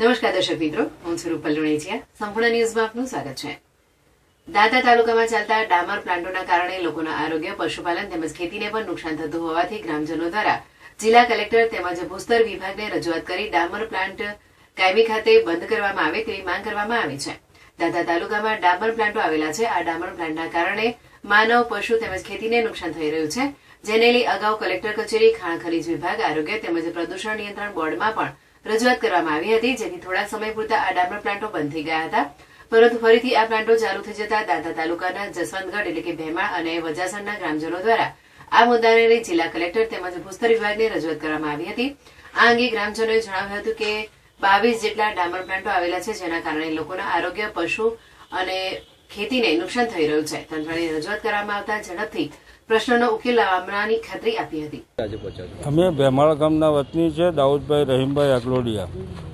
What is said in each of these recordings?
નમસ્કાર દર્શક મિત્રો, હું છું રૂપલ લુણેચિયા સંપૂર્ણ ન્યૂઝમાં આપનું સ્વાગત છે. દાંતા તાલુકામાં ચાલતા ડામર પ્લાન્ટોના કારણે લોકોના આરોગ્ય, પશુપાલન તેમજ ખેતીને પણ નુકસાન થતું હોવાથી ગ્રામજનો દ્વારા જિલ્લા કલેક્ટર તેમજ ભૂસ્તર વિભાગને રજૂઆત કરી ડામર પ્લાન્ટ કાયમી ખાતે બંધ કરવામાં આવે તેવી માંગ કરવામાં આવી છે. દાંતા તાલુકામાં ડામર પ્લાન્ટો આવેલા છે. આ ડામર પ્લાન્ટના કારણે માનવ, પશુ તેમજ ખેતીને નુકસાન થઈ રહ્યું છે. જેને લઈ અગાઉ કલેક્ટર કચેરી, ખાણ ખનીજ વિભાગ, આરોગ્ય તેમજ પ્રદૂષણ નિયંત્રણ બોર્ડમાં પણ રજૂઆત કરવામાં આવી હતી જેથી થોડા સમય પૂરતા આ ડામર પ્લાન્ટો બંધ થઈ ગયા હતા. પરંતુ ફરીથી આ પ્લાન્ટો ચાલુ થઈ જતા દાદા તાલુકાના જસવંતગઢ એટલે કે ભેમાળ અને વજાસણના ગ્રામજનો દ્વારા આ મુદ્દાને લઈ જિલ્લા કલેક્ટર તેમજ ભૂસ્તર વિભાગને રજૂઆત કરવામાં આવી હતી. આ અંગે ગ્રામજનોએ જણાવ્યું હતું કે બાવીસ જેટલા ડામર પ્લાન્ટો આવેલા છે, જેના કારણે લોકોના આરોગ્ય, પશુ અને ખેતીને નુકસાન થઈ રહ્યું છે. તંત્રની રજૂઆત કરવામાં આવતા ઝડપથી પ્રશ્નનો ઉકેલ લાવવાની ખાતરી આપી હતી. અમે ભેમાળ ગામના વતની છે દાઉદભાઈ રહીમભાઈ અગલોડિયા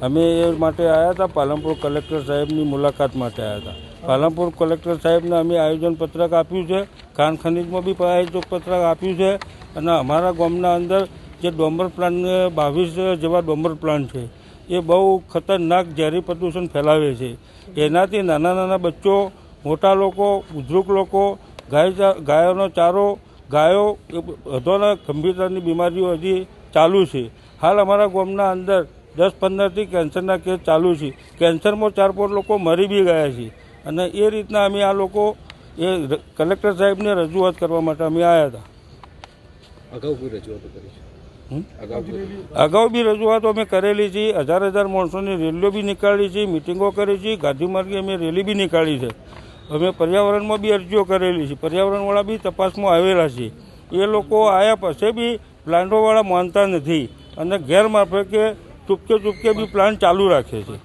અમે એ માટે આવ્યા હતા પાલનપુર કલેક્ટર સાહેબની મુલાકાત માટે આવ્યા હતા. પાલનપુર કલેક્ટર સાહેબને અમે આયોજન પત્રક આપ્યું છે ખાન ખનીજમાં બી આયોજન પત્રક આપ્યું છે અને અમારા ગામના અંદર જે ડોમર પ્લાન્ટ બાવીસ જેવા ડોમર પ્લાન્ટ છે એ બહુ ખતરનાક ઝેરી પ્રદૂષણ ફેલાવે છે. એનાથી નાના નાના બચ્ચો મોટા લોકો બુઝુર્ગ લોકો ગાય ગાયોનો ચારો ગાયો બધાના ગંભીરતાની બીમારીઓ હજી ચાલુ છે. હાલ અમારા ગામના અંદર દસ પંદરથી કેન્સરના કેસ ચાલુ છે. કેન્સરમાં ચાર પાંચ લોકો મરી બી ગયા છે. અને એ રીતના અમે આ લોકો એ કલેક્ટર સાહેબને રજૂઆત કરવા માટે અમે આવ્યા હતા. અગાઉ કોઈ રજૂઆતો કરી છે? હમ? અગાઉ અગાઉ બી રજૂઆતો અમે કરેલી છે. હજાર હજાર માણસોની રેલીઓ બી નીકાળી છે મિટિંગો કરી છે. ગાંધી માર્ગે અમે રેલી બી નીકાળી છે. અમે પર્યાવરણમાં બી અરજીઓ કરેલી છે. પર્યાવરણવાળા બી તપાસમાં આવેલા છે. એ લોકો આવ્યા પાસે બી પ્લાન્ટોવાળા માનતા નથી અને ગેરમાફકે ચૂપકે ચૂપકે બી પ્લાન્ટ ચાલુ રાખે છે.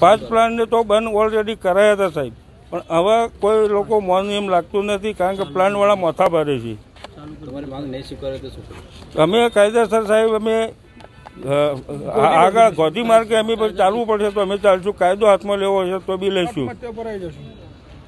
પાંચ પ્લાન્ટને તો બંધ ઓલરેડી કરાયા હતા સાહેબ. પણ હવે કોઈ લોકો મન એમ લાગતું નથી કારણ કે પ્લાન્ટવાળા માથા ભરે છે. તમારી માંગ નહીં સ્વીકારે તો શું કરશો? અમે કાયદેસર સાહેબ અમે આગળ ગોધી માર્ગે અમે ચાલવું પડશે તો અમે ચાલશું. કાયદો હાથમાં લેવો છે તો બી લઈશું.